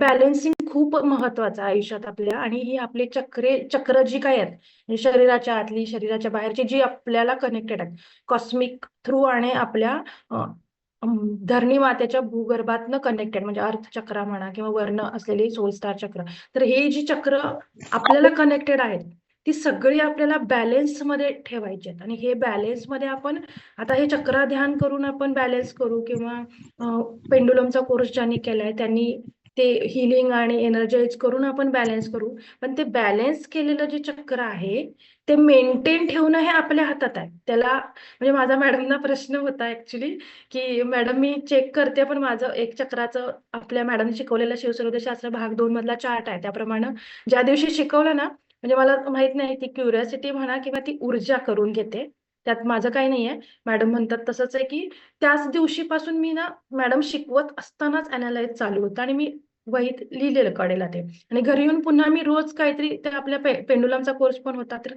Balancing खूप महत्वाचं आयुष्यात आपल्या आणि ही आपले चक्रे चक्र जी काय आहेत म्हणजे शरीराच्या आतली शरीराच्या बाहेरची जी आपल्याला कनेक्टेड आहेत कॉस्मिक थ्रू आणि आपल्या धरणी मातेच्या भूगर्भातनं कनेक्टेड म्हणजे अर्थचक्र म्हणा किंवा वर्ण असलेली सोल स्टार चक्र तर हे जी चक्र आपल्याला कनेक्टेड आहेत ती सगळी आपल्याला बॅलेन्समध्ये ठेवायची आहेत. आणि हे बॅलेन्समध्ये आपण आता हे चक्र ध्यान करून आपण बॅलेन्स करू किंवा पेंडुलमचा कोर्स ज्यांनी केलाय त्यांनी ते हिलिंग आणि एनर्जाइज करून आपण बॅलन्स करू. पण ते बॅलन्स केलेलं जे चक्र आहे ते मेंटेन ठेवणं हे आपल्या हातात आहे. त्याला म्हणजे माझा मॅडमना प्रश्न होता ऍक्च्युली की मॅडम मी चेक करते पण माझं एक चक्राचं आपल्या मॅडमने शिकवलेलं शिवसरोदशास्त्र भाग दोन मधला चार्ट आहे. त्याप्रमाणे ज्या दिवशी शिकवलं ना म्हणजे मला माहीत नाही ती क्युरियोसिटी म्हणा किंवा ती ऊर्जा करून घेते. त्यात माझं काही नाहीये. मॅडम म्हणतात तसंच आहे की त्याच दिवशीपासून मी ना मॅडम शिकवत असतानाच अनालाइज चालू होतं आणि मी वहीत लिहिलेलं कळेला ते. आणि घरी येऊन पुन्हा मी रोज काहीतरी ते आपल्या पे पेंडुलमचा कोर्स पण होता. तर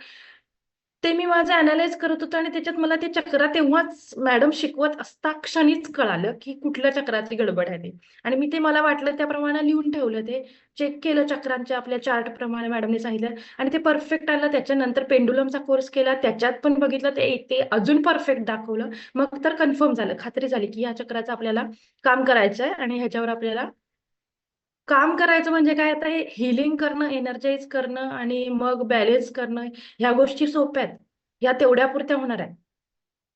ते मी माझं अनालाइज करत होतो आणि त्याच्यात मला ते चक्र तेव्हाच मॅडम शिकवत असता क्षणीच कळालं की कुठल्या चक्रातली गडबड आहे ते. आणि मी ते मला वाटलं त्याप्रमाणे लिहून ठेवलं ते. चेक केलं चक्रांच्या आपल्या चार्ट प्रमाणे मॅडमने सांगितलं. आणि ते परफेक्ट आलं त्याच्यानंतर पेंडुलमचा कोर्स केला. त्याच्यात पण बघितलं ते ते अजून परफेक्ट दाखवलं. मग तर कन्फर्म झालं. खात्री झाली की या चक्राचं आपल्याला काम करायचं आहे आणि ह्याच्यावर आपल्याला काम करायचं म्हणजे काय? आता हे हिलिंग करणं एनर्जाइज करणं आणि मग बॅलेन्स करणं ह्या गोष्टी सोप्या आहेत. ह्या तेवढ्या पुरत्या होणार आहेत.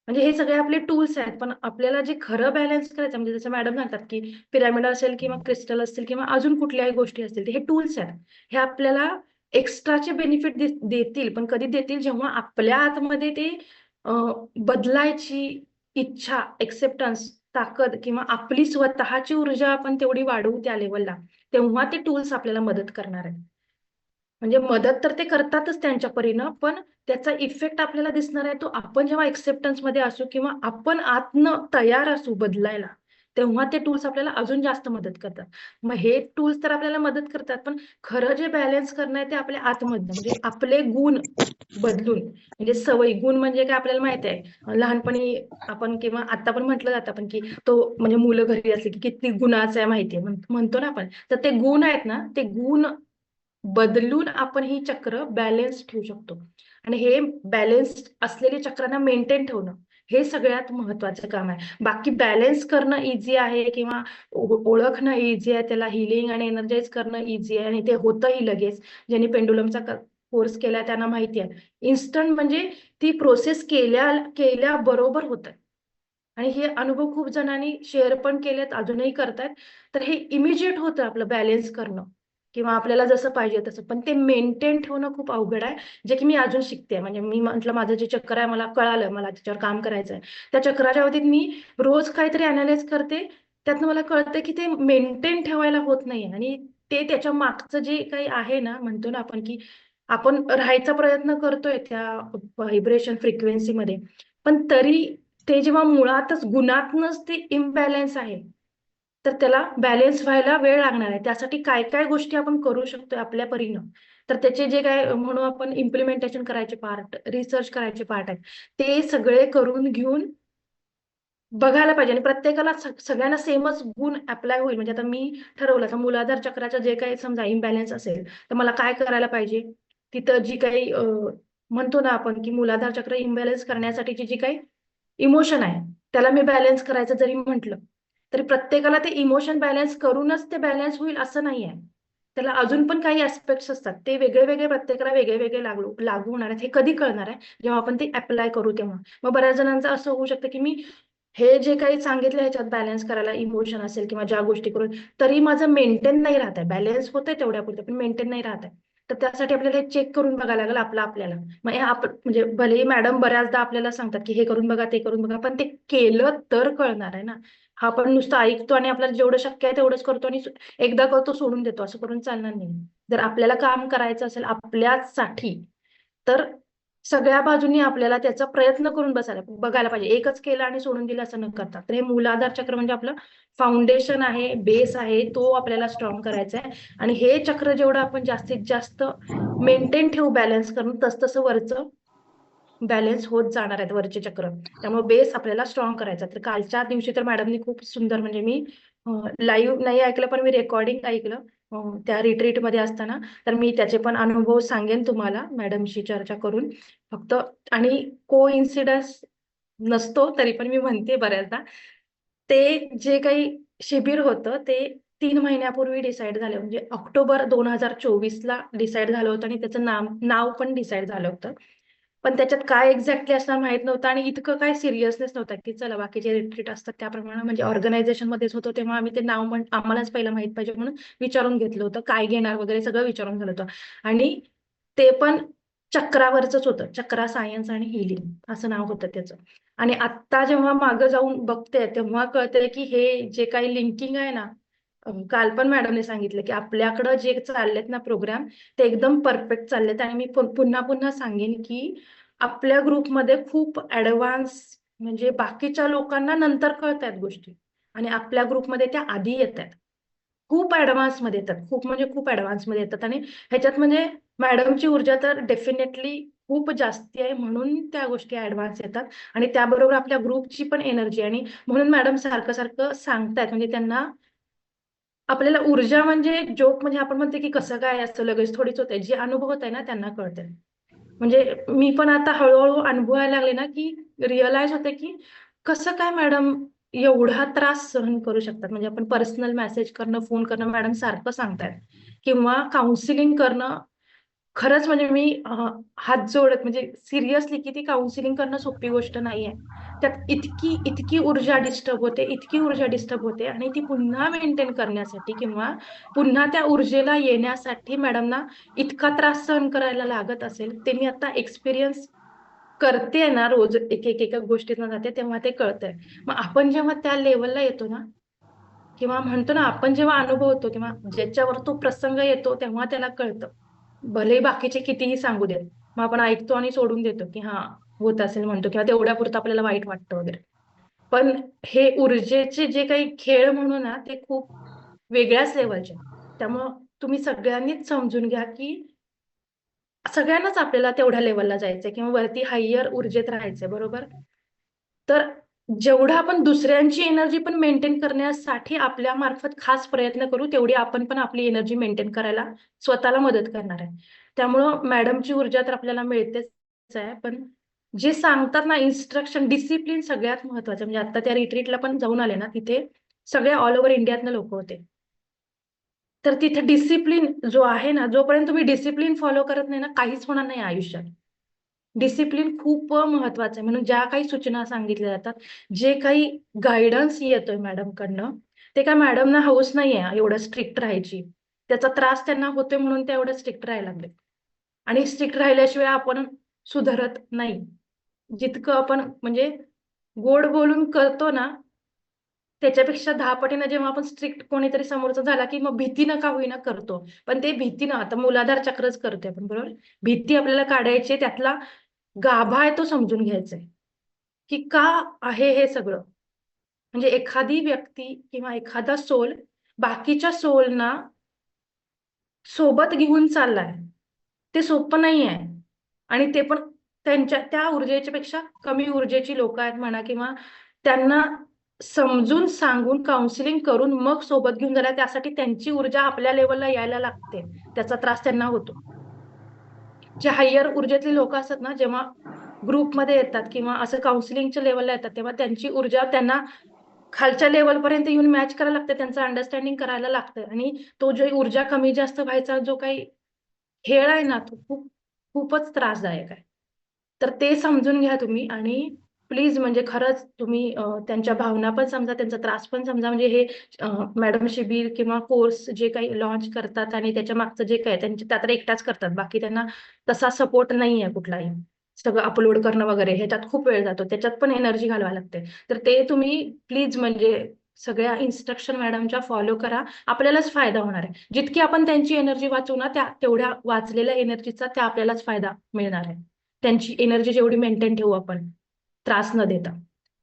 म्हणजे हे सगळे आपले टूल्स आहेत पण आपल्याला जे खरं बॅलन्स करायचं म्हणजे जसं मॅडम सांगतात की पिरामिड असेल किंवा क्रिस्टल असतील किंवा अजून कुठल्याही गोष्टी असतील हे टूल्स आहेत. हे आपल्याला एक्स्ट्राचे बेनिफिट देतील पण कधी देतील? जेव्हा आपल्या आतमध्ये ते बदलायची इच्छा एक्सेप्टन्स ताकद किंवा आपली स्वतःची ऊर्जा आपण तेवढी वाढवू त्या लेवलला तेव्हा ते टूल्स आपल्याला मदत करणार आहेत. म्हणजे मदत तर ते करतातच त्यांच्या परीनं पण त्याचा इफेक्ट आपल्याला दिसणार आहे तो आपण जेव्हा एक्सेप्टन्समध्ये असू किंवा आपण आतनं तयार असू बदलायला तेव्हा ते टूल्स आपल्याला अजून जास्त मदत करतात. मग हे टूल्स तर आपल्याला मदत करतात पण खरं जे बॅलन्स करणं आहे ते आपल्या आतमधनं म्हणजे आपले गुण बदलून म्हणजे सवयी गुण म्हणजे काय आपल्याला माहिती आहे? लहानपणी आपण किंवा आता पण म्हटलं जातं आपण की तो म्हणजे मुलं घरी असले की किती गुणाचं आहे माहिती आहे. म्हणतो ना आपण तर ते गुण आहेत ना ते गुण बदलून आपण ही चक्र बॅलेन्स ठेवू शकतो. आणि हे बॅलेन्स असलेली चक्रांना मेंटेन ठेवणं हे सगळ्यात महत्वाचं काम आहे. बाकी बॅलेन्स करणं इझी आहे किंवा ओळखणं इझी आहे त्याला हिलिंग आणि एनर्जाइज करणं इझी आहे आणि ते होतंही लगेच. ज्यांनी पेंडुलमचा कोर्स केला त्यांना माहिती आहे. इन्स्टंट म्हणजे ती प्रोसेस केल्या केल्या बरोबर होत आहे आणि हे अनुभव खूप जणांनी शेअर पण केलेत अजूनही करतायत. तर हे इमिजिएट होतं आपलं बॅलेन्स करणं. किंवा आपल्याला जसं पाहिजे तसं. पण ते मेंटेन ठेवणं खूप अवघड आहे. जे की मी अजून शिकते. म्हणजे मी म्हटलं माझं जे चक्र आहे मला कळालं मला त्याच्यावर काम करायचं आहे त्या चक्राच्या बाबतीत मी रोज काहीतरी अनालाइज करते. त्यातनं मला कळतं की ते मेंटेन ठेवायला होत नाही आणि ते त्याच्या मागचं जे काही आहे ना म्हणतो ना आपण की आपण राहायचा प्रयत्न करतोय त्या व्हायब्रेशन फ्रिक्वेन्सीमध्ये पण तरी ते जेव्हा मुळातच गुणातनच ते इम्बॅलन्स आहे तर त्याला बॅलेन्स व्हायला वेळ लागणार आहे. त्यासाठी काय काय गोष्टी आपण करू शकतो आपल्या परीनं? तर त्याचे जे काय म्हणू आपण इम्प्लिमेंटेशन करायचे पार्ट रिसर्च करायचे पार्ट आहेत. ते सगळे करून घेऊन बघायला पाहिजे. आणि प्रत्येकाला सगळ्यांना सेमच गुण अप्लाय होईल. म्हणजे आता मी ठरवलं तर मुलाधार चक्राचं जे काही समजा इम्बॅलन्स असेल तर मला काय करायला पाहिजे? तिथं जी काही म्हणतो ना आपण की मुलाधार चक्र इम्बॅलन्स करण्यासाठीची जी काही इमोशन आहे त्याला मी बॅलन्स करायचं जरी म्हटलं तरी प्रत्येकाला ते इमोशन बॅलन्स करूनच ते बॅलन्स होईल असं नाही आहे त्याला अजून पण काही ऍस्पेक्ट्स असतात. ते वेगळे वेगळे प्रत्येकाला वेगळे वेगळे लागू लागू होणार आहेत. हे कधी कळणार आहे? जेव्हा आपण ते अप्लाय करू तेव्हा. मग बऱ्याच जणांचं असं होऊ शकतं की मी हे जे काही सांगितलं ह्याच्यात बॅलन्स करायला इमोशन असेल किंवा ज्या गोष्टी करून तरी माझं मेंटेन नाही राहत आहे. बॅलन्स होतंय तेवढ्यापुरतं पण मेंटेन नाही राहत आहे. तर त्यासाठी आपल्याला चेक करून बघायला लागेल आपलं आपल्याला. मग आपण म्हणजे भले मॅडम बऱ्याचदा आपल्याला सांगतात की हे करून बघा ते करून बघा पण ते केलं तर कळणार आहे ना. हा आपण नुसतं ऐकतो आणि आपल्याला जेवढं शक्य आहे तेवढंच करतो आणि एकदा करतो सोडून देतो असं करून चालणार नाही. जर आपल्याला काम करायचं असेल आपल्यासाठी तर सगळ्या बाजूनी आपल्याला त्याचा प्रयत्न करून बसायला बघायला पाहिजे. एकच केलं आणि सोडून दिलं असं न करता. तर हे मूलाधार चक्र म्हणजे आपलं फाउंडेशन आहे बेस आहे तो आपल्याला स्ट्रॉंग करायचा आहे. आणि हे चक्र जेवढं आपण जास्तीत जास्त मेंटेन ठेवू बॅलन्स करून तस तसं वरचं बॅलन्स होत जाणार आहेत वरचे चक्र. त्यामुळे बेस आपल्याला स्ट्रॉंग करायचा तर कालच्या दिवशी तर मॅडमनी खूप सुंदर म्हणजे मी लाईव्ह नाही ऐकलं पण मी रेकॉर्डिंग ऐकलं. त्या रिट्रीटमध्ये असताना तर मी त्याचे पण अनुभव सांगेन तुम्हाला मॅडमशी चर्चा करून. फक्त आणि को इन्सिडन्स नसतो तरी पण मी म्हणते बऱ्याचदा. ते जे काही शिबिर होतं ते तीन महिन्यापूर्वी डिसाईड झालं. म्हणजे ऑक्टोबर दोन हजार चोवीसला डिसाईड झालं होतं आणि त्याचं नाम नाव पण डिसाईड झालं होतं. पण त्याच्यात काय एक्झॅक्टली असणार माहीत नव्हतं आणि इतकं काय सिरियसनेस नव्हतं की चला बाकीचे रिट्रीट असतात त्याप्रमाणे म्हणजे ऑर्गनायझेशन मध्येच होतो तेव्हा आम्ही ते नाव म्हण आम्हालाच पहिलं माहीत पाहिजे म्हणून विचारून घेतलं होतं. काय घेणार वगैरे सगळं विचारून झालं होतं. आणि ते पण चक्रावरच होतं. चक्रा सायन्स आणि हिलिंग असं नाव होतं त्याचं. आणि आत्ता जेव्हा मागं जाऊन बघते तेव्हा कळतंय की हे जे काही लिंकिंग आहे ना काल पण मॅडमने सांगितलं की आपल्याकडं जे चाललेत ना प्रोग्राम ते एकदम परफेक्ट चाललेत. आणि मी पुन्हा पुन्हा सांगेन की आपल्या ग्रुपमध्ये खूप ऍडव्हान्स म्हणजे बाकीच्या लोकांना नंतर कळतात गोष्टी. आणि आपल्या ग्रुपमध्ये त्या आधी येतात खूप ऍडव्हान्समध्ये येतात. खूप म्हणजे खूप ऍडव्हान्समध्ये येतात. आणि ह्याच्यात म्हणजे मॅडमची ऊर्जा तर डेफिनेटली खूप जास्ती आहे म्हणून त्या गोष्टी ऍडव्हान्स येतात. आणि त्याबरोबर आपल्या ग्रुपची पण एनर्जी आणि म्हणून मॅडम सारखं सारखं सांगतायत. म्हणजे त्यांना आपल्याला ऊर्जा म्हणजे जोक म्हणजे आपण म्हणते की कसं काय असतं लगेच थोडीच होते. जे अनुभवत आहे ना त्यांना कळतंय. म्हणजे मी पण आता हळूहळू अनुभवायला लागले ना की रिअलाइज होते की कसं काय मॅडम एवढा त्रास सहन करू शकतात. म्हणजे आपण पर्सनल मेसेज करणं फोन करणं मॅडम सारखं सांगतायत. किंवा काउन्सिलिंग करणं खरंच म्हणजे मी हात जोडत म्हणजे सिरियसली की ती काउन्सिलिंग करणं सोपी गोष्ट नाहीये. त्यात इतकी इतकी ऊर्जा डिस्टर्ब होते इतकी ऊर्जा डिस्टर्ब होते आणि ती पुन्हा मेंटेन करण्यासाठी किंवा पुन्हा त्या ऊर्जेला येण्यासाठी मॅडमना इतका त्रास सहन करायला लागत असेल ते मी आता एक्सपिरियन्स करते ना रोज एक एक एक गोष्टीतनं जाते तेव्हा ते कळतंय. मग आपण जेव्हा त्या लेवलला येतो ना किंवा म्हणतो ना आपण जेव्हा अनुभवतो किंवा ज्याच्यावर तो प्रसंग येतो तेव्हा त्याला कळतं. भले बाकीचे कितीही सांगू देत मग आपण ऐकतो आणि सोडून देतो की हा होत असेल म्हणतो किंवा तेवढ्या पुरतं आपल्याला वाईट वाटतं वगैरे. पण हे ऊर्जेचे जे काही खेळ म्हणू ना ते खूप वेगळ्याच लेवलचे त्यामुळं तुम्ही सगळ्यांनीच समजून घ्या की सगळ्यांनाच आपल्याला तेवढ्या लेवलला जायचंय किंवा वरती हायर ऊर्जेत राहायचंय बरोबर? तर जेवढं आपण दुसऱ्यांची एनर्जी पण मेंटेन करण्यासाठी आपल्या मार्फत खास प्रयत्न करू तेवढी आपण पण आपली एनर्जी मेंटेन करायला स्वतःला मदत करणार आहे. त्यामुळं मॅडमची ऊर्जा तर आपल्याला मिळतेच आहे पण जे सांगतात ना इन्स्ट्रक्शन डिसिप्लिन सगळ्यात महत्वाचं. म्हणजे आता त्या रिट्रीटला पण जाऊन आले ना तिथे सगळे ऑल ओव्हर इंडियातनं लोक होते. तर तिथे डिसिप्लिन जो आहे ना जोपर्यंत तुम्ही डिसिप्लिन फॉलो करत नाही ना काहीच होणार नाही आयुष्यात. डिसिप्लिन खूप महत्वाचं आहे. म्हणून ज्या काही सूचना सांगितल्या जातात जे काही गायडन्स येतोय मॅडम कडनं ते काय मॅडमना हौस नाही आहे एवढं स्ट्रिक्ट राहायची. त्याचा त्रास त्यांना होतोय म्हणून ते एवढं स्ट्रिक्ट राहायला लागले. आणि स्ट्रिक्ट राहिल्याशिवाय आपण सुधारत नाही. जितकं आपण म्हणजे गोड बोलून करतो ना त्याच्यापेक्षा दहा पटीनं जेव्हा आपण स्ट्रिक्ट कोणीतरी समोरचा झाला की मग भीती का होईना करतो. पण ते भीतीनं आता मुलाधार चक्रच करतोय आपण बरोबर? भीती आपल्याला काढायची त्यातला गाभा आहे तो समजून घ्यायचा आहे. की का आहे हे सगळं? म्हणजे एखादी व्यक्ती किंवा एखादा सोल बाकीच्या सोलना सोबत घेऊन चाललाय. ते सोपं नाही आहे. आणि ते पण त्यांच्या त्या ऊर्जेच्या पेक्षा कमी ऊर्जेची लोक आहेत म्हणा किंवा त्यांना समजून सांगून काउन्सिलिंग करून मग सोबत घेऊन जायला त्यासाठी त्यांची ऊर्जा आपल्या लेवलला यायला लागते. त्याचा त्रास त्यांना होतो. जे हायर ऊर्जेतली लोक असतात ना जेव्हा ग्रुपमध्ये येतात किंवा असं काउन्सिलिंगच्या लेवलला येतात तेव्हा त्यांची ऊर्जा त्यांना खालच्या लेवलपर्यंत येऊन मॅच करायला लागते त्यांचं अंडरस्टँडिंग करायला लागतं. आणि तो जो ऊर्जा कमी जास्त व्हायचा जो काही खेळ आहे ना तो खूप खूपच त्रासदायक आहे. तर ते समजून घ्या तुम्ही आणि प्लीज म्हणजे खरंच तुम्ही त्यांच्या भावना पण समजा त्यांचा त्रास पण समजा म्हणजे हे मॅडम शिबिर किंवा कोर्स जे काही लॉन्च करतात आणि त्याच्या मागचं जे काय त्यांचे त्या तर एकटाच करतात. बाकी त्यांना तसा सपोर्ट नाही आहे कुठलाही. सगळं अपलोड करणं वगैरे ह्याच्यात खूप वेळ जातो. त्याच्यात पण एनर्जी घालवावी लागते. तर ते तुम्ही प्लीज म्हणजे सगळ्या इन्स्ट्रक्शन मॅडमच्या फॉलो करा. आपल्यालाच फायदा होणार आहे. जितकी आपण त्यांची एनर्जी वाचू ना त्या तेवढ्या वाचलेल्या एनर्जीचा त्या आपल्यालाच फायदा मिळणार आहे. त्यांची एनर्जी जेवढी मेंटेन ठेवू आपण. त्रास न देता.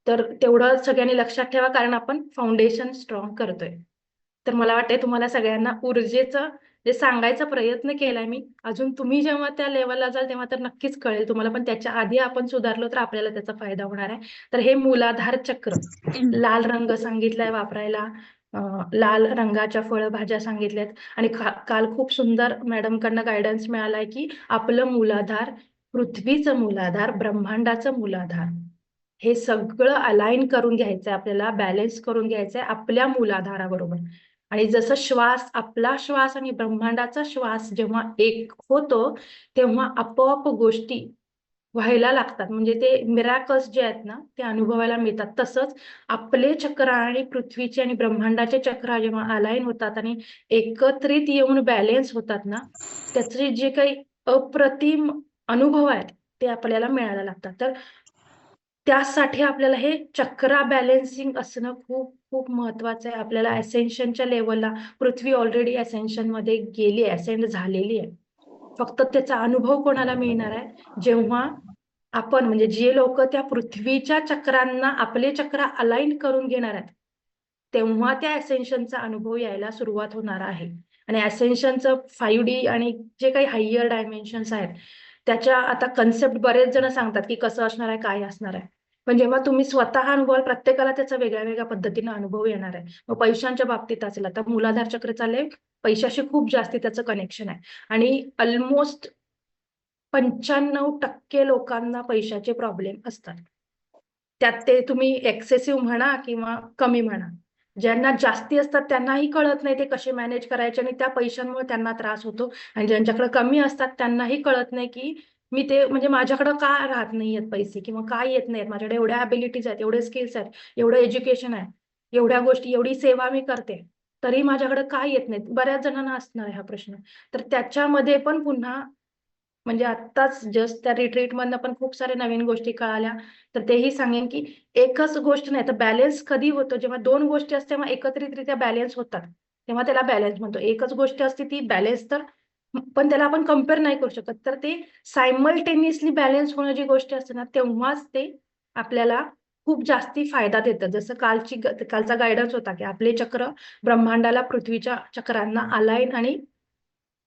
तर तेवढं सगळ्यांनी लक्षात ठेवा कारण आपण फाउंडेशन स्ट्रॉंग करतोय. तर मला वाटतंय तुम्हाला सगळ्यांना ऊर्जेचं जे सांगायचा प्रयत्न केलाय मी अजून तुम्ही जेव्हा त्या लेवलला जाल तेव्हा तर नक्कीच कळेल तुम्हाला पण त्याच्या आधी आपण सुधारलो तर आपल्याला त्याचा फायदा होणार आहे. तर हे मूलाधार चक्र लाल रंग सांगितलाय वापरायला लाल रंगाच्या फळभाज्या सांगितल्यात. आणि काल खूप सुंदर मॅडमकडनं गायडन्स मिळालाय की आपलं मुलाधार पृथ्वीचं मूलाधार ब्रह्मांडाचं मूलाधार. हे सगळं अलाइन करून घ्यायचंय आपल्याला बॅलन्स करून घ्यायचंय आपल्या मूलाधाराबरोबर. आणि जसं श्वास आपला श्वास आणि ब्रह्मांडाचा श्वास जेव्हा एक होतो तेव्हा आपोआप गोष्टी व्हायला लागतात. म्हणजे ते मिराकल्स जे आहेत ना ते अनुभवायला मिळतात. तसंच आपले चक्र आणि पृथ्वीचे आणि ब्रह्मांडाचे चक्र जेव्हा अलाइन होतात आणि एकत्रित येऊन बॅलेन्स होतात ना त्याचे जे काही अप्रतिम अनुभव आहेत ते आपल्याला मिळायला लागतात. तर त्यासाठी आपल्याला हे चक्रा बॅलेन्सिंग असणं खूप खूप महत्वाचं आहे. आपल्याला असेन्शनच्या लेवलला पृथ्वी ऑलरेडी असेन्शनमध्ये गेली आहे असेंड झालेली आहे. फक्त त्याचा अनुभव कोणाला मिळणार आहे? जेव्हा आपण म्हणजे जे लोक त्या पृथ्वीच्या चक्रांना आपले चक्र अलाइन करून घेणार आहेत तेव्हा त्या असेन्शनचा अनुभव यायला सुरुवात होणार आहे. आणि असेन्शनचं फाईव्ह डी आणि जे काही हायर डायमेन्शन्स आहेत त्याच्या आता कन्सेप्ट बरेच जण सांगतात की कसं असणार आहे काय असणार आहे. पण जेव्हा तुम्ही स्वतः अनुभवाल प्रत्येकाला त्याचा वेगळ्या वेगळ्या पद्धतीने अनुभव येणार आहे. मग पैशांच्या बाबतीत असेल आता मुलाधार चक्र चालेल पैशाशी खूप जास्ती त्याचं कनेक्शन आहे. आणि ऑलमोस्ट पंच्याण्णव टक्के लोकांना पैशाचे प्रॉब्लेम असतात. त्यात ते तुम्ही एक्सेसिव्ह म्हणा किंवा कमी म्हणा ज्यांना जास्ती असतात त्यांनाही कळत नाही ते कसे मॅनेज करायचे आणि त्या पैशांमुळे त्यांना त्रास होतो. आणि ज्यांच्याकडे कमी असतात त्यांनाही कळत नाही की मी ते म्हणजे माझ्याकडे का राहत नाहीयेत पैसे किंवा का येत नाहीत माझ्याकडे एवढ्या ॲबिलिटीज आहेत एवढे स्किल्स आहेत एवढं एज्युकेशन आहे एवढ्या गोष्टी एवढी सेवा मी करते तरी माझ्याकडे का येत नाहीत? बऱ्याच जणांना असणार आहे हा प्रश्न. तर त्याच्यामध्ये पण पुन्हा म्हणजे आत्ताच जस्ट त्या रिट्रीट मधनं पण खूप साऱ्या नवीन गोष्टी कळाल्या. तर तेही सांगेन की एकच गोष्ट नाही तर बॅलन्स कधी होतो? जेव्हा दोन गोष्टी असते तेव्हा एकत्रितरित्या बॅलन्स होतात. तेव्हा त्याला बॅलन्स म्हणतो. एकच गोष्ट असते ती बॅलन्स तर पण त्याला आपण कंपेअर नाही करू शकत. तर ते सायमल्टेनियसली बॅलन्स होणं जी गोष्ट असते ना तेव्हाच ते आपल्याला खूप जास्ती फायदा देतं. जसं कालची कालचा गायडन्स होता की आपले चक्र ब्रह्मांडाला पृथ्वीच्या चक्रांना अलाइन आणि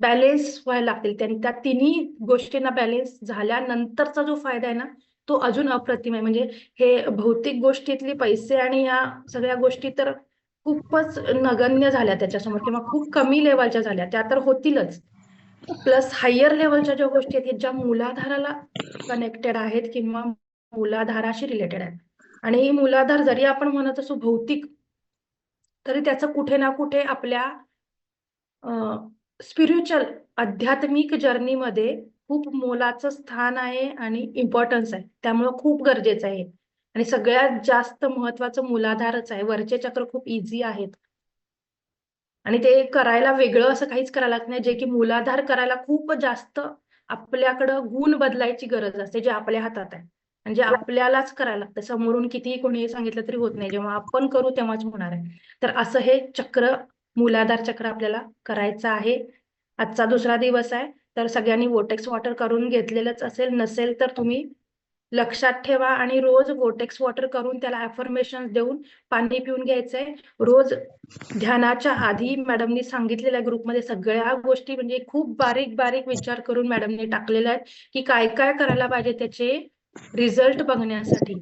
बॅलेन्स व्हायला लागतील. त्यांनी त्या तिन्ही गोष्टींना बॅलेन्स झाल्यानंतरचा जो फायदा आहे ना तो अजून अप्रतिम आहे. म्हणजे हे भौतिक गोष्टीतले पैसे आणि या सगळ्या गोष्टी तर खूपच नगण्य झाल्या त्याच्यासमोर किंवा खूप कमी लेवलच्या झाल्या. त्या तर होतीलच. प्लस हायर लेवलच्या ज्या गोष्टी आहेत ज्या मुलाधाराला कनेक्टेड आहेत किंवा मुलाधाराशी रिलेटेड आहेत. आणि ही मुलाधार जरी आपण म्हणत असो भौतिक तरी त्याचं कुठे ना कुठे आपल्या स्पिरिच्युअल आध्यात्मिक जर्नीमध्ये खूप मोलाचं स्थान आहे आणि इम्पॉर्टन्स आहे. त्यामुळं खूप गरजेचं आहे आणि सगळ्यात जास्त महत्वाचं मुलाधारच आहे. वरचे चक्र खूप इझी आहेत. आणि ते करायला वेगळं असं काहीच करायला लागत नाही. जे की मूलाधार करायला खूप जास्त आपल्याकडं गुण बदलायची गरज असते जे आपल्या हातात आहे. म्हणजे आपल्यालाच करायला लागतं. समोरून कितीही कोणी सांगितलं तरी होत नाही. जेव्हा आपण करू तेव्हाच होणार आहे. तर असं हे चक्र मूलाधार चक्र आपल्याला करायचं आहे. आजचा दुसरा दिवस आहे. तर सगळ्यांनी वोटेक्स वॉटर करून घेतलेलंच असेल नसेल तर तुम्ही लक्षात ठेवा आणि रोज वोटेक्स वॉटर करून त्याला अफर्मेशन देऊन पाणी पिऊन घ्यायचंय. रोज ध्यानाच्या आधी मॅडमनी सांगितलेल्या ग्रुपमध्ये सगळ्या गोष्टी म्हणजे खूप बारीक बारीक विचार करून मॅडमने टाकलेल्या आहेत की काय काय करायला पाहिजे त्याचे रिझल्ट बघण्यासाठी.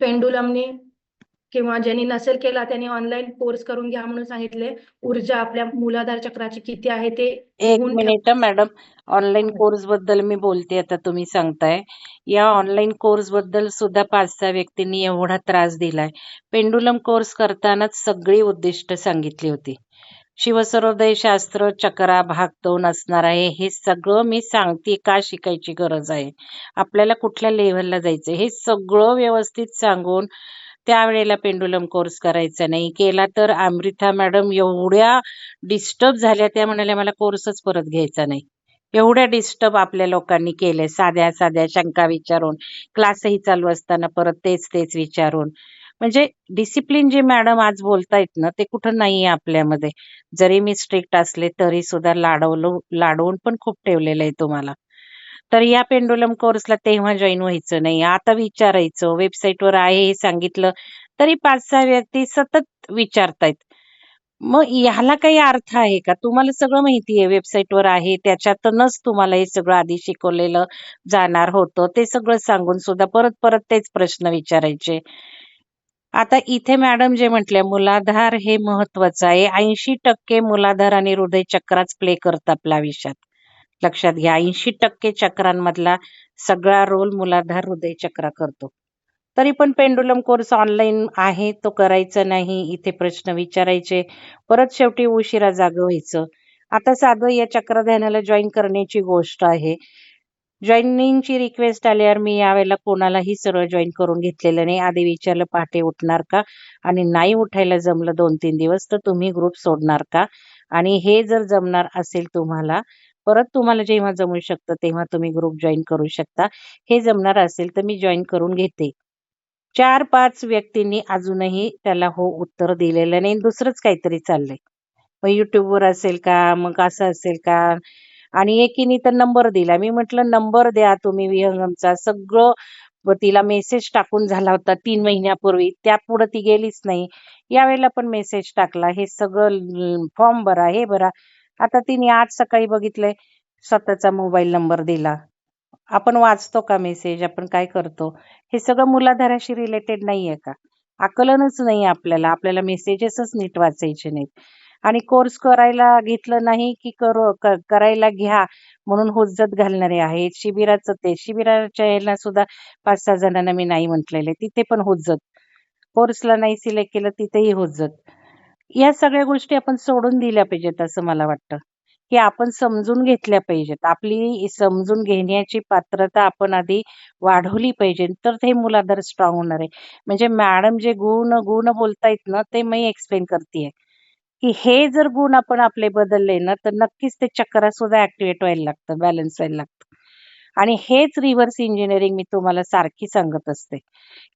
पेंडुलमने किंवा ज्यांनी नसेल केला त्यांनी ऑनलाईन कोर्स करून घ्या म्हणून सांगितले. ऊर्जा आपल्या मूलाधार चक्राची किती आहे ते एक. Minute madam online. कोर्सबद्दल मी बोलते आता तुम्ही सांगताय. या ऑनलाईन कोर्सबद्दल सुद्धा पाच सहा व्यक्तींनी एवढा त्रास दिलाय. पेंडुलम कोर्स करतानाच सगळी उद्दिष्ट सांगितली होती. शिवसर्वोदय शास्त्र चक्रा भाग दोन असणार आहे. हे सगळं मी सांगते का शिकायची गरज आहे? आपल्याला कुठल्या लेव्हलला जायचं हे सगळं व्यवस्थित सांगून त्यावेळेला पेंडुलम कोर्स करायचा नाही. केला तर अमृता मॅडम एवढ्या डिस्टर्ब झाल्या त्या म्हणाल्या मला कोर्सच परत घ्यायचा नाही. एवढ्या डिस्टर्ब आपल्या लोकांनी केले साध्या साध्या शंका विचारून. क्लासही चालू असताना परत तेच तेच विचारून. म्हणजे डिसिप्लिन जे मॅडम आज बोलतायत ना ते कुठं नाहीये आपल्यामध्ये. जरी मी स्ट्रिक्ट असले तरी सुद्धा लाडवलो लाडवून पण खूप ठेवलेलं आहे तुम्हाला. तर या पेंडुलम कोर्सला तेव्हा जॉईन व्हायचं नाही. आता विचारायचं. वेबसाईटवर आहे हे सांगितलं तरी पाच सहा व्यक्ती सतत विचारतायत. मग ह्याला काही अर्थ आहे का? तुम्हाला सगळं माहिती आहे. वेबसाईटवर आहे. त्याच्यातूनच तुम्हाला हे सगळं आधी शिकवलेलं जाणार होतं. ते सगळं सांगून सुद्धा परत परत तेच प्रश्न विचारायचे. आता इथे मॅडम जे म्हटले मूलाधार हे महत्वाचं आहे. ऐंशी टक्के मुलाधार आणि हृदय चक्राच प्ले करत आपल्या आयुष्यात. लक्षात घ्या. ऐंशी टक्के चक्रांमधला सगळा रोल मुलाधार हृदय चक्र करतो. तरी पण पेंडुलम कोर्स ऑनलाईन आहे तो करायचा नाही इथे प्रश्न विचारायचे. परत शेवटी उशिरा जाग व्हायचं. आता साधं या चक्र ध्यानाला जॉईन करण्याची गोष्ट आहे. जॉईनिंगची रिक्वेस्ट आल्यावर मी यावेळेला कोणालाही सरळ जॉईन करून घेतलेलं नाही. आधी विचारलं पहाटे उठणार का? आणि नाही उठायला जमलं दोन तीन दिवस तर तुम्ही ग्रुप सोडणार का? आणि हे जर जमणार असेल तुम्हाला परत तुम्हाला जेव्हा जमू शकतं तेव्हा तुम्ही ग्रुप जॉईन करू शकता. हे जमणार असेल तर मी जॉईन करून घेते. चार पाच व्यक्तींनी अजूनही त्याला हो उत्तर दिलेलं नाही. दुसरंच काहीतरी चाललंय. मग युट्यूबवर असेल का? मग असं असेल का? आणि एकीने तर नंबर दिला. मी म्हटलं नंबर द्या तुम्ही विहंगमचा. सगळं तिला मेसेज टाकून झाला होता तीन महिन्यापूर्वी. त्या पुढे ती गेलीच नाही. यावेळेला पण मेसेज टाकला. हे सगळं फॉर्म भरा हे भरा. आता तिने आज सकाळी बघितलंय स्वतःचा मोबाईल नंबर दिला. आपण वाचतो का मेसेज आपण काय करतो? हे सगळं मुलाधाराशी रिलेटेड नाहीये का? आकलनच नाही आपल्याला. आपल्याला मेसेजेसच नीट वाचायचे नाहीत. आणि कोर्स करायला घेतलं नाही की करो करायला घ्या म्हणून हुज्जत घालणारे आहेत. शिबिराचं ते शिबिराच्या यायला सुद्धा पाच सहा जणांना मी नाही म्हटलेले तिथे पण हुज्जत. कोर्सला नाही सिलेक्ट केलं तिथेही हुज्जत. या सगळ्या गोष्टी आपण सोडून दिल्या पाहिजेत असं मला वाटतं. की आपण समजून घेतल्या पाहिजेत. आपली समजून घेण्याची पात्रता आपण आधी वाढवली पाहिजे. तर ते मुलाधार स्ट्रॉंग होणार आहे. म्हणजे मॅडम जे गुण गुण बोलतायत ना ते मी एक्सप्लेन करतेय. की हे जर गुण आपण आपले बदलले ना तर नक्कीच ते चक्र सुद्धा ऍक्टिव्हेट व्हायला लागतं बॅलन्स व्हायला लागतं. आणि हेच रिव्हर्स इंजिनिअरिंग मी तुम्हाला सारखी सांगत असते.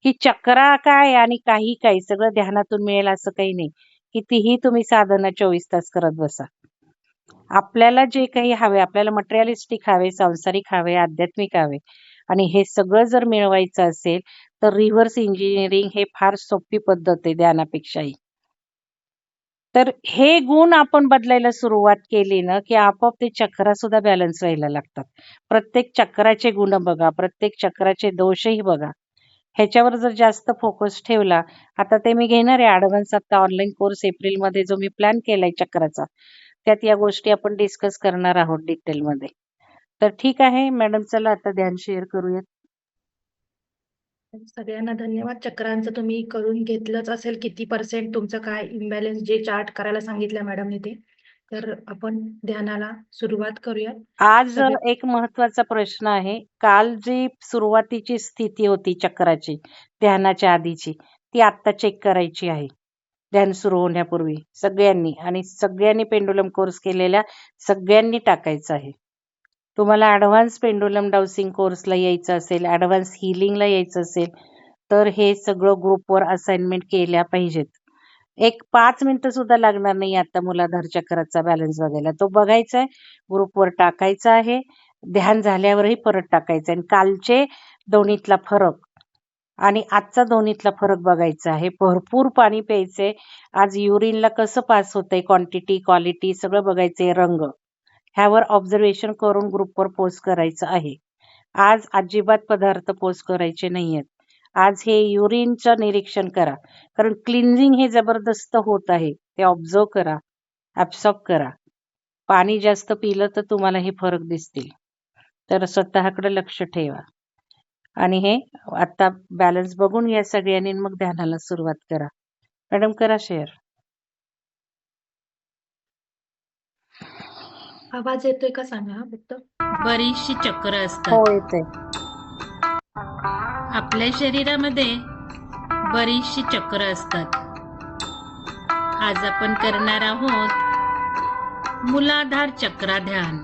की चक्रा काय आणि काही काही सगळं ध्यानातून मिळेल असं काही नाही. कितीही तुम्ही साधना चोवीस तास करत बसा. आपल्याला जे काही हवे आपल्याला मटेरियलिस्टिक हवे सांसारिक हवे आध्यात्मिक हवे आणि हे सगळं जर मिळवायचं असेल तर रिव्हर्स इंजिनिअरिंग हे फार सोपी पद्धत आहे ध्यानापेक्षाही तर हे गुण आपण बदलायला सुरुवात केली ना की आपोआप ते चक्र सुद्धा बॅलन्स व्हायला लागतात. प्रत्येक चक्राचे गुण बघा प्रत्येक चक्राचे दोषही बघा. ह्याच्यावर जर जास्त फोकस ठेवला आता ते मी घेणार आहे ऍडव्हान्स आता ऑनलाईन कोर्स एप्रिलमध्ये जो मी प्लॅन केलाय चक्राचा त्यात या गोष्टी आपण डिस्कस करणार आहोत डिटेलमध्ये तर ठीक आहे मॅडम चला आता ध्यान शेअर करूयात. सगळ्यांना धन्यवाद. चक्रांचं तुम्ही करून घेतलंच असेल किती पर्सेंट तुमचं काय इम्बॅलन्स जे चार्ट करायला सांगितलं मॅडमने ते. तर आपण ध्यानाला सुरुवात करूया आज सगळे- एक महत्त्वाचा प्रश्न आहे. काल जी सुरुवातीची स्थिती होती चक्राची ध्यानाच्या आधीची ती आता चेक करायची आहे. ध्यान सुरू होण्यापूर्वी सगळ्यांनी आणि सगळ्यांनी पेंडुलम कोर्स केलेल्या सगळ्यांनी टाकायचं आहे. तुम्हाला ऍडव्हान्स पेंडुलम डाउसिंग कोर्सला यायचं असेल ऍडव्हान्स हिलिंगला यायचं असेल तर हे सगळं ग्रुपवर असाइनमेंट केल्या पाहिजेत. एक पाच मिनिटं सुद्धा लागणार नाही आता मुलाधार चक्राचा बॅलन्स बघायला. तो बघायचा आहे ग्रुपवर टाकायचा आहे ध्यान झाल्यावरही परत टाकायचं आहे. आणि कालचे दोन्हीतला फरक आणि आजचा दोन्हीतला फरक बघायचा आहे. भरपूर पाणी प्यायचंय आज युरिनला कसं पास होतंय? क्वांटिटी क्वालिटी सगळं बघायचंय रंग. ह्यावर ऑब्झर्वेशन करून ग्रुपवर पोस्ट करायचं आहे. आज अजिबात पदार्थ पोस्ट करायचे नाहीयेत. आज हे युरिनचं निरीक्षण करा. कारण क्लिन्झिंग हे जबरदस्त होत आहे. ते ऑब्झर्व करा. ऍब्सॉर्ब करा. पाणी जास्त पिलं तर तुम्हाला हे फरक दिसतील. तर स्वतःकडे लक्ष ठेवा. आणि हे आता बॅलन्स बघून या सगळ्यांनी मग ध्यानाला सुरुवात करा. मॅडम करा शेअर आवाज येतोय का सांगा हा फक्त? बरीचशी चक्र हो असतात येते आपल्या शरीरामध्ये बरीचशी चक्र असतात. आज आपण करणार आहोत मूलाधार चक्रा ध्यान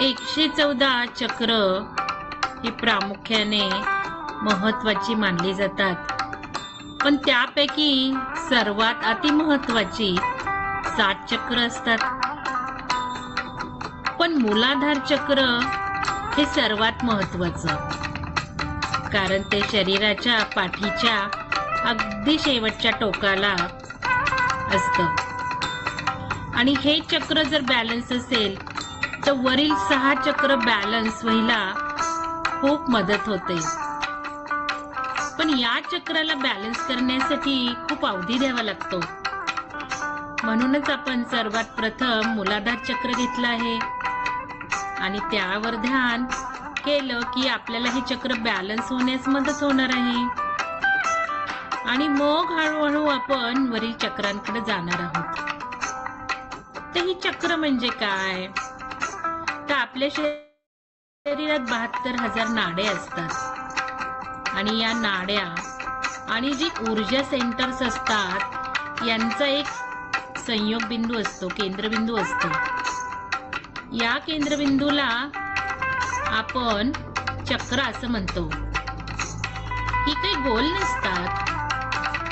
एकशे चौदा चक्र ही प्रामुख्याने महत्वाची मानली जातात. पण त्यापैकी सर्वात अतिमहत्वाची सात चक्र असतात. पण मूलाधार चक्र हे सर्वात महत्वाचं कारण ते शरीराच्या पाठीच्या अगदी शेवटच्या टोकाला असतं. आणि हे चक्र जर बॅलन्स असेल तर वरील सहा चक्र बॅलन्स व्हायला खूप मदत होते. पण या चक्राला बॅलन्स करण्यासाठी खूप अवधी द्यावा लागतो. म्हणूनच आपण सर्वात प्रथम मुलाधार चक्र घेतलं आहे. आणि त्यावर ध्यान केलं की आपल्याला हे चक्र बॅलन्स होण्यास मदत होणार आहे. आणि मग हळूहळू आपण वरील चक्रांकडे जाणार आहोत. तर ही चक्र म्हणजे काय? तर आपल्या शरीरात बहात्तर हजार नाडे असतात. आणि या नाड्या आणि जी ऊर्जा सेंटर्स असतात यांचा एक संयोग बिंदू असतो केंद्रबिंदू असतो. या केंद्रबिंदूला आपण चक्र असं म्हणतो. ही काही गोल नसतात.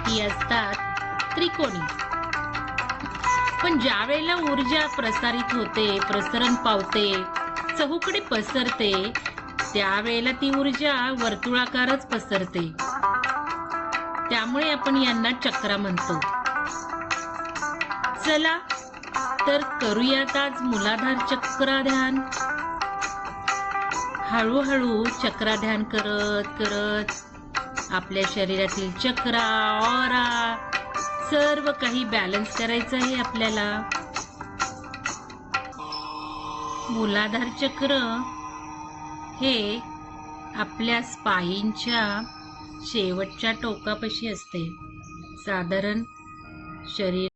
ही असतात त्रिकोणी. पण ज्या वेळेला ऊर्जा प्रसारित होते प्रसरण पावते चहूकडे पसरते त्यावेळेला ती ऊर्जा वर्तुळाकारच पसरते. त्यामुळे आपण यांना चक्र म्हणतो. चला तर करूयात आज मुलाधार चक्राध्यान. हळूहळू चक्राध्यान करत करत आपल्या शरीरातील चक्रा ऑरा सर्व काही बॅलन्स करायचं आहे आपल्याला. मुलाधार चक्र हे आपल्या स्पाईनच्या शेवटच्या टोकापाशी असते. साधारण शरीर